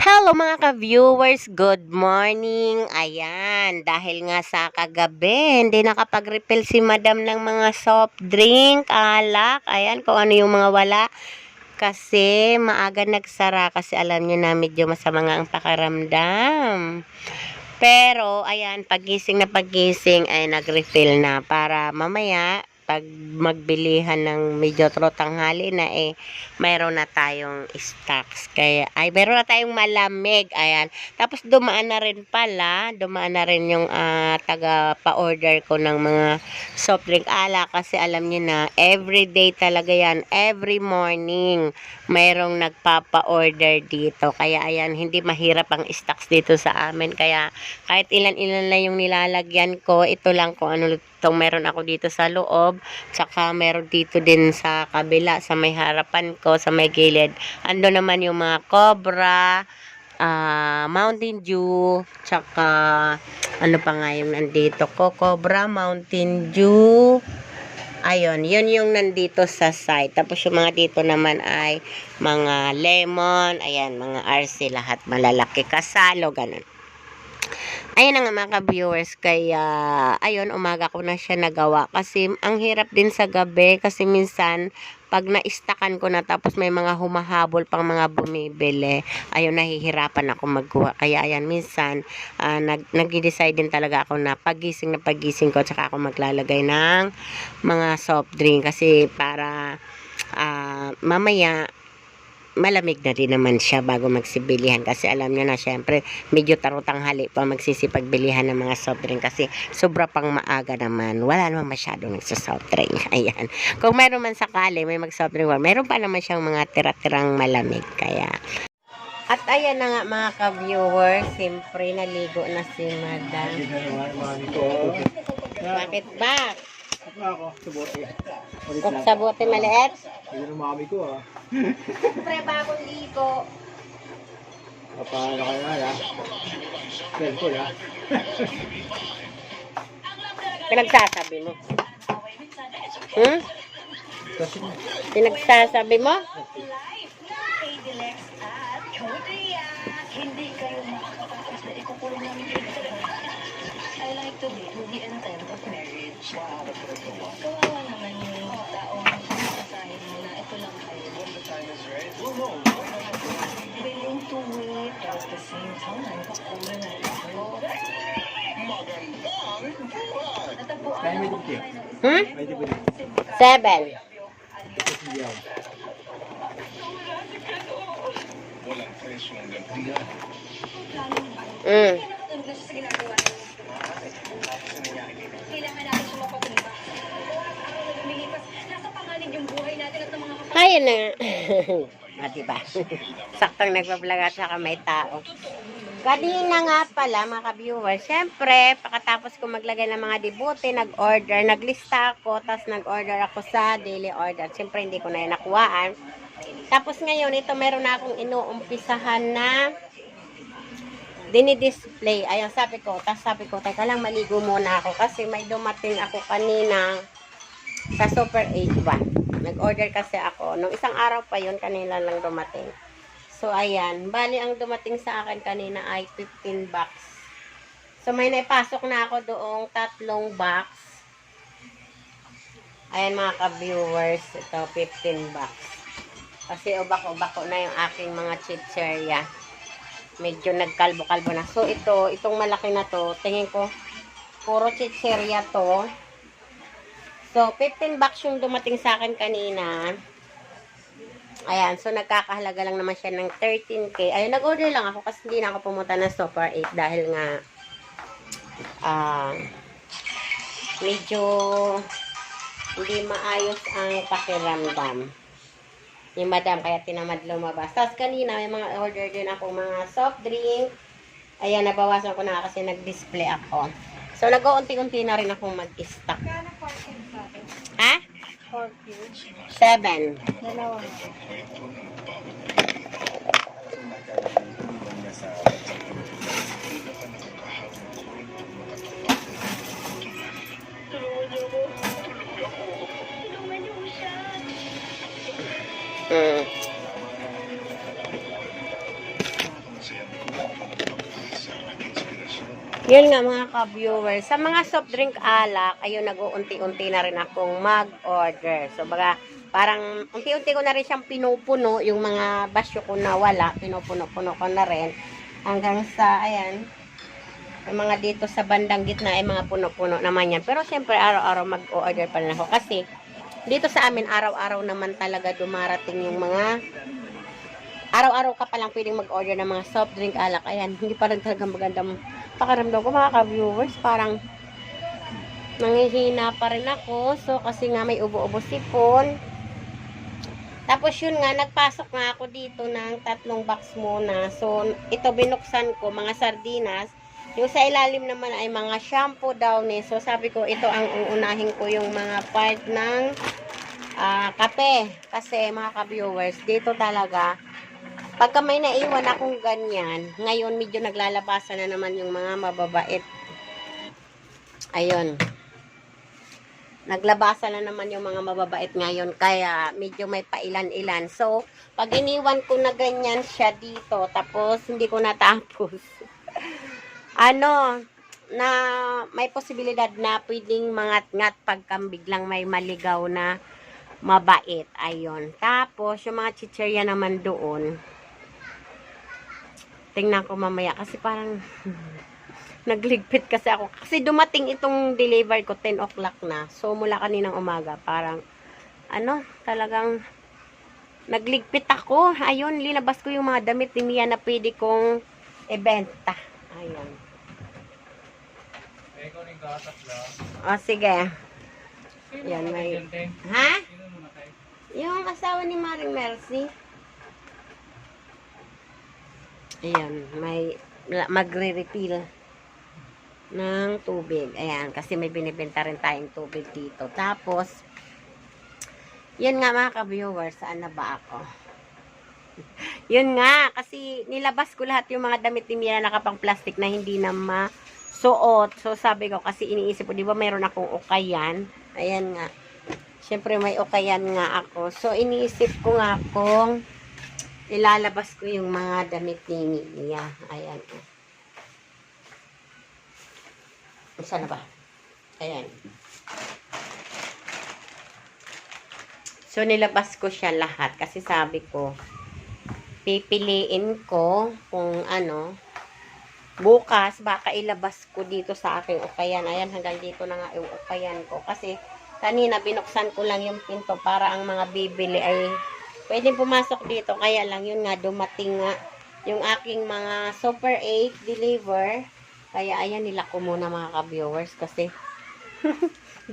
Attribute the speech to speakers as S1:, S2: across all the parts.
S1: Hello mga ka-viewers, good morning. Ayan, dahil nga sa kagabi, hindi nakapag-refill si madam ng mga soft drink, alak, ayan, kung ano yung mga wala. Kasi maaga nagsara kasi alam niyo na medyo masama nga ang pakaramdam. Pero, ayan, pagising na pagising ay nag-refill na para mamaya pag magbilihan ng medyo trotanghali na eh, mayroon na tayong stocks. Kaya, ay, mayroon na tayong malamig. Ayan. Tapos, dumaan na rin pala, dumaan na rin yung ah, taga pa-order ko ng mga soft drink ala kasi alam niyo na, everyday talaga yan. Every morning, mayroong nagpapa-order dito. Kaya, ayan, hindi mahirap ang stocks dito sa amin. Kaya, kahit ilan-ilan lang yung nilalagyan ko, ito lang kung ano itong meron ako dito sa loob. Tsaka meron dito din sa kabila, sa may harapan ko, sa may gilid. Ando naman yung mga cobra, ah, Mountain Dew, tsaka ano pa nga yung nandito ko, cobra, Mountain Dew, Ayun, yun yung nandito sa side. Tapos yung mga dito naman ay mga lemon, ayan, mga RC lahat malalaki, kasalo, ganun. Ayun na nga mga ka-viewers, kaya ayun, umaga ko na siya nagawa. Kasi ang hirap din sa gabi, kasi minsan, pag na-stakan ko na tapos may mga humahabol pang mga bumibili, ayun, nahihirapan ako magkuha. Kaya ayan, minsan, nag, nag-decide din talaga ako na pagising na pagising ko, tsaka ako maglalagay ng mga soft drink. Kasi para ah, mamaya, malamig na din naman siya bago magsibilihan kasi alam niyo na syempre medyo tarutang hali pa magsisipagbilihan ng mga soft drink kasi sobra pang maaga naman. Wala naman masyado nagsa-soft drink. Ayan. Kung meron man sakali may mag soft drink meron pa naman siyang mga tira-tirang malamig kaya. At ayan na nga mga ka-viewers siyempre naligo na si madam. Bakit ba?
S2: Ako, subote. Ulit
S1: Kung
S2: lang.
S1: sa bote maliit
S2: Ayun ang mami ko ah.
S1: siyempre bagong ligo
S2: Paano kayo nga ha? Cellphone ha?
S1: pinagsasabi mo hmm?
S2: Kasi
S1: pinagsasabi mo?
S3: Kawawa naman yung taong masasahin mo na ito lang kayo. Willing to wait at the same time, pakulo na ito. Natagpuan
S2: Kaya may
S3: ako
S2: dibdib.
S3: kayo ng
S1: Hmm?
S2: May di ba rin?
S1: Seven.
S2: Kasi yaw.
S1: Mm.
S3: Kailangan natin siya mapapunta. Lumilipas, nasa panganib yung buhay natin at ng mga kapatid.
S1: Ayun na nga. ah, diba? Saktong nagpa-vlog at saka may tao. Kanina nga pala, mga ka-viewers, syempre, pagkatapos ko maglagay ng mga debute, nag-order, naglista ako, tapos nag-order ako sa daily order. Syempre, hindi ko na yun nakuhaan. Tapos ngayon, ito meron na akong inuumpisahan na dinidisplay. Ayun, sabi ko, tapos sabi ko, teka lang, maligo muna ako kasi may dumating ako kanina sa Super 8 Nag-order kasi ako. Nung isang araw pa yun, kanina lang dumating. So, ayan. Bali, ang dumating sa akin kanina ay 15 bucks. So, may naipasok na ako doong tatlong box. Ayan mga ka-viewers. Ito, 15 bucks. Kasi ubak-ubako na yung aking mga chicherya. Medyo nagkalbo-kalbo na. So, ito, itong malaki na to, tingin ko, puro chicherya to. So, 15 bucks yung dumating sa akin kanina. Ayan, so nagkakahalaga lang naman siya ng 13k. Ayun, nag-order lang ako kasi hindi na ako pumunta ng Super 8 dahil nga ah medyo hindi maayos ang pakiramdam ni madam kaya tinamad lumabas. Tapos kanina may mga order din ako mga soft drink. Ayan, nabawasan ko na kasi nag-display ako. So, nag-uunti-unti na rin akong mag-stock. Ha? Seven. Mm. Yun nga mga ka-viewers, sa mga soft drink alak, ayun nag-uunti-unti na rin akong mag-order. So baga, parang unti-unti ko na rin siyang pinupuno, yung mga basyo ko na wala, pinupuno-puno ko na rin. Hanggang sa, ayan, yung mga dito sa bandang gitna ay mga puno-puno naman yan. Pero siyempre, araw-araw mag-order pa rin ako. Kasi, dito sa amin, araw-araw naman talaga dumarating yung mga araw-araw ka palang pwedeng mag-order ng mga soft drink alak. Ayan, hindi pa rin talaga magandang pakaramdam ko mga ka-viewers. Parang nangihina pa rin ako. So, kasi nga may ubo-ubo sipon. Tapos yun nga, nagpasok nga ako dito ng tatlong box muna. So, ito binuksan ko, mga sardinas. Yung sa ilalim naman ay mga shampoo daw ni. So, sabi ko, ito ang uunahin ko yung mga part ng ah, kape. Kasi, mga ka-viewers, dito talaga, pagka may naiwan akong ganyan, ngayon medyo naglalabasan na naman yung mga mababait. Ayun. Naglabasan na naman yung mga mababait ngayon, kaya medyo may pailan-ilan. So, pag iniwan ko na ganyan siya dito, tapos hindi ko natapos, ano, na may posibilidad na pwedeng mangat-ngat pagka biglang may maligaw na mabait. Ayun. Tapos, yung mga chicherya naman doon, tingnan ko mamaya kasi parang nagligpit kasi ako. Kasi dumating itong deliver ko 10 o'clock na. So, mula kaninang umaga, parang, ano, talagang nagligpit ako. Ayun, linabas ko yung mga damit ni Mia na pwede kong ibenta. Ayun. O, sige. Yan, may... Ha? Yung asawa ni Maring Mercy. Ayan, may magre-refill ng tubig. Ayan, kasi may binibenta rin tayong tubig dito. Tapos, yun nga mga ka-viewers, saan na ba ako? yun nga, kasi nilabas ko lahat yung mga damit ni Mira na nakapang plastic na hindi na masuot. So, sabi ko, kasi iniisip ko, di ba mayroon akong ukayan? Ayan nga. Siyempre, may ukayan nga ako. So, iniisip ko nga kung ilalabas ko yung mga damit ni Mia. Ayan. Saan na ba? Ayan. So, nilabas ko siya lahat kasi sabi ko, pipiliin ko kung ano, bukas, baka ilabas ko dito sa aking ukayan. Ayan, hanggang dito na nga yung ukayan ko. Kasi, kanina, binuksan ko lang yung pinto para ang mga bibili ay pwedeng pumasok dito. Kaya lang, yun nga, dumating nga yung aking mga Super 8 deliver. Kaya, ayan, nila ko muna mga ka-viewers kasi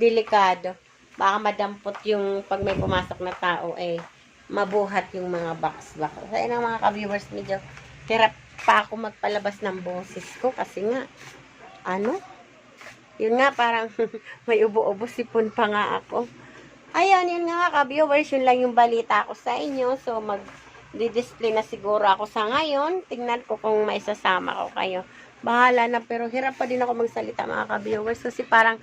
S1: delikado. Baka madampot yung pag may pumasok na tao, eh, mabuhat yung mga box-box. So, ayan ang mga ka-viewers, medyo hirap pa ako magpalabas ng boses ko kasi nga, ano, yun nga, parang may ubo-ubo sipon pa nga ako. Ayan, yun nga ka-viewers, yun lang yung balita ko sa inyo. So, mag display na siguro ako sa ngayon. Tingnan ko kung maisasama ko kayo. Bahala na, pero hirap pa din ako magsalita mga ka-viewers kasi parang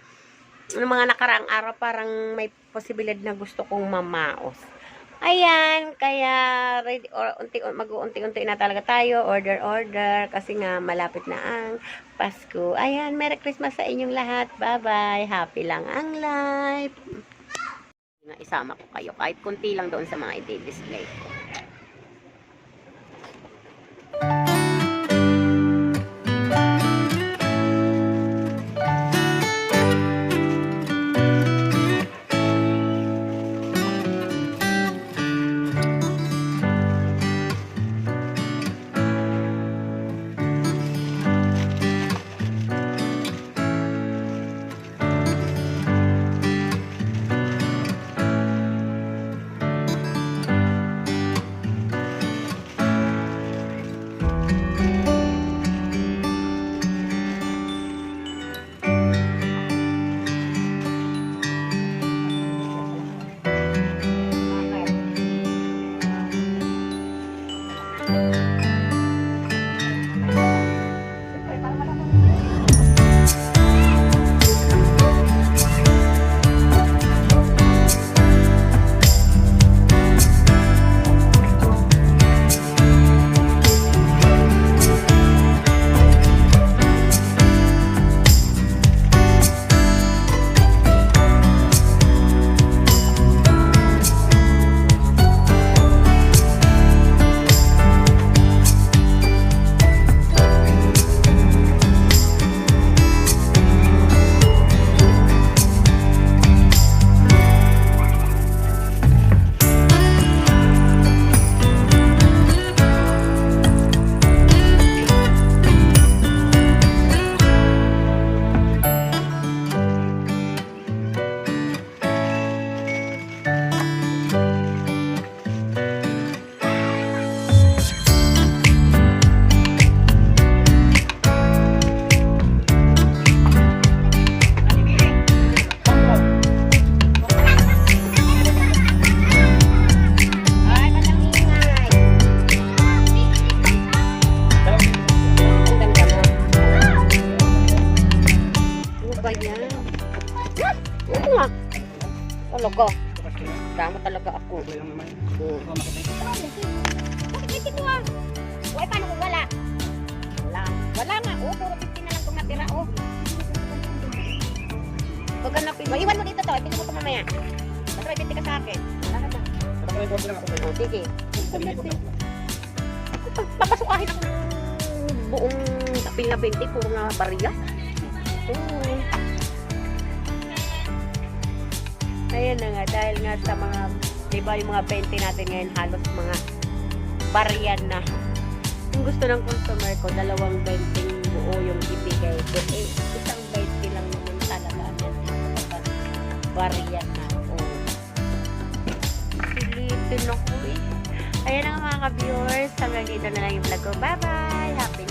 S1: ng mga nakaraang araw parang may posibilidad na gusto kong mamaos. Ayan, kaya ready or unti mag-unti-unti na talaga tayo, order order kasi nga malapit na ang Pasko. Ayan, Merry Christmas sa inyong lahat. Bye-bye. Happy lang ang life. Na isama ko kayo kahit kunti lang doon sa mga i-display ko. Mo, iwan mo dito to. Ipili mo ito mamaya. Basta may 50 ka sa akin. Wala ka na. Oh, sige. Pag papasukahin ako ng buong tapil na 20, puro nga barya. Oo. Ayan na nga, dahil nga sa mga, di ba yung mga 20 natin ngayon, halos mga barya na. Kung gusto ng customer ko, dalawang 20 buo yung ibigay ko. Eh, isang barya na. Oh. Pilitin ako eh. Ayan na mga ka-viewers. Hanggang dito na lang yung vlog ko. Bye-bye! Happy